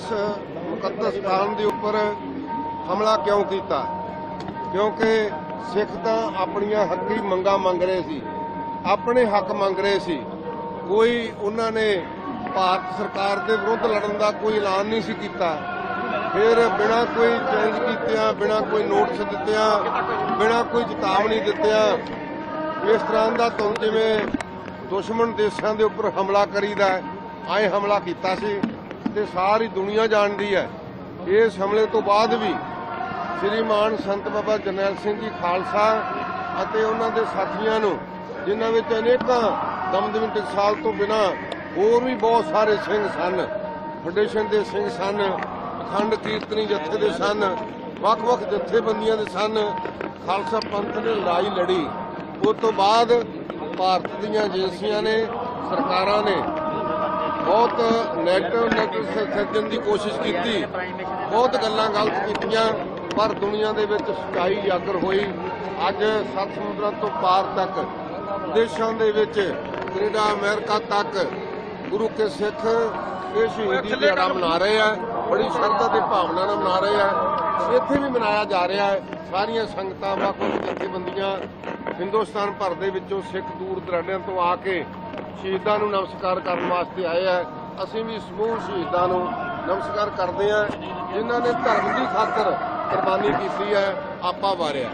ਇਸ ਮੁਕੱਦਸ ਸਥਾਨ ਦੇ ਉੱਪਰ ਹਮਲਾ ਕਿਉਂ ਕੀਤਾ? ਕਿਉਂਕਿ ਸਿੱਖ ਤਾਂ ਆਪਣੀਆਂ ਹੱਕੀ ਮੰਗਾਂ ਮੰਗ ਰਹੇ ਸੀ। ਆਪਣੇ ਹੱਕ ਮੰਗ ਰਹੇ ਸੀ। ਕੋਈ ਉਹਨਾਂ ਨੇ ਭਾਰਤ ਸਰਕਾਰ ਦੇ ਵਿਰੁੱਧ ਲੜਨ ਦਾ ਕੋਈ ਐਲਾਨ ਨਹੀਂ ਸੀ ਕੀਤਾ। ਫਿਰ ਬਿਨਾਂ ਕੋਈ ਚੈਲੰਜ ਕੀਤਿਆਂ ਬਿਨਾਂ ਕੋਈ ਨੋਟਿਸ ਦਿੱਤਿਆਂ ਬਿਨਾਂ ਕੋਈ ਚੇਤਾਵਨੀ ਦਿੱਤਿਆਂ ਇਸ ਤਰ੍ਹਾਂ ਦਾ ਤੁਮ ਜਿਵੇਂ ਦੁਸ਼ਮਣ ਦੇਸ਼ਾਂ ਦੇ ਉੱਪਰ ਹਮਲਾ ਕਰੀਦਾ ਹੈ, ਐਂ ਹਮਲਾ ਕੀਤਾ ਸੀ। ਤੇ ਸਾਰੀ ਦੁਨੀਆ ਜਾਣਦੀ ਹੈ। ਇਸ ਹਮਲੇ ਤੋਂ ਬਾਅਦ ਵੀ ਸ੍ਰੀਮਾਨ ਸੰਤ ਬਾਬਾ ਜਰਨੈਲ ਸਿੰਘ ਜੀ ਖਾਲਸਾ ਅਤੇ ਉਹਨਾਂ ਦੇ ਸਾਥੀਆਂ ਨੂੰ, ਜਿਨ੍ਹਾਂ ਵਿੱਚ ਅਨੇਕਾਂ ਦਮਦਮੀ ਟਕਸਾਲ ਤੋਂ ਬਿਨਾ ਹੋਰ ਵੀ ਬਹੁਤ ਸਾਰੇ ਸਿੰਘ ਸਨ। ਫੈਡਰੇਸ਼ਨ ਦੇ ਸਿੰਘ ਸਨ, ਅਖੰਡ ਕੀਰਤਨੀ ਜਥੇ ਦੇ ਸਨ, ਵੱਖ-ਵੱਖ ਜਥੇਬੰਦੀਆਂ ਦੇ ਸਨ, ਖਾਲਸਾ ਪੰਥ ਨੇ ਲੜਾਈ ਲੜੀ। ਉਸ ਤੋਂ ਬਾਅਦ ਭਾਰਤ ਦੀਆਂ ਏਜੰਸੀਆਂ ਨੇ, ਸਰਕਾਰਾਂ ਨੇ ਬਹੁਤ ਨੈਗੇਟਿਵ ਨੈਗੇਟਿਵ ਸਿਰਜਣ ਦੀ ਕੋਸ਼ਿਸ਼ ਕੀਤੀ। ਬਹੁਤ ਗੱਲਾਂ ਗਲਤ ਕੀਤੀਆਂ ਪਰ ਦੁਨੀਆ ਦੇ ਵਿੱਚ ਸਚਾਈ ਉਜਾਗਰ ਹੋਈ। ਅੱਜ ਸੱਤ ਸਮੁੰਦਰਾਂ ਤੋਂ ਪਾਰ ਤੱਕ ਦੇਸ਼ਾਂ ਦੇ ਵਿੱਚ ਕੈਨੇਡਾ ਅਮਰੀਕਾ ਤੱਕ ਗੁਰੂ ਕੇ ਸਿੱਖ ਇਹ ਸ਼ਹੀਦੀ ਦਿਹਾੜਾ ਮਨਾ ਰਹੇ ਆ। ਬੜੀ ਸ਼ਰਧਾ ਤੇ ਭਾਵਨਾ ਨਾਲ ਮਨਾ ਰਹੇ ਆ। ਇੱਥੇ ਵੀ ਮਨਾਇਆ ਜਾ ਰਿਹਾ ਹੈ। ਸਾਰੀਆਂ ਸੰਗਤਾਂ ਵੱਖ-ਵੱਖ ਜਥੇਬੰਦੀਆਂ ਹਿੰਦੁਸਤਾਨ ਭਰ ਦੇ ਵਿੱਚੋਂ ਸਿੱਖ ਦੂਰ ਦਰਾਡਿਆਂ ਤੋਂ ਆ ਕੇ ਸ਼ਹੀਦਾਂ ਨੂੰ ਨਮਸਕਾਰ ਕਰਨ ਵਾਸਤੇ ਆਏ ਆ। ਅਸੀਂ ਵੀ ਸਮੂਹ ਸ਼ਹੀਦਾਂ ਨੂੰ ਨਮਸਕਾਰ ਕਰਦੇ ਆ, ਜਿਨ੍ਹਾਂ ਨੇ ਧਰਮ ਦੀ ਖਾਤਰ ਕੁਰਬਾਨੀ ਕੀਤੀ ਹੈ, ਆਪਾ ਵਾਰਿਆ।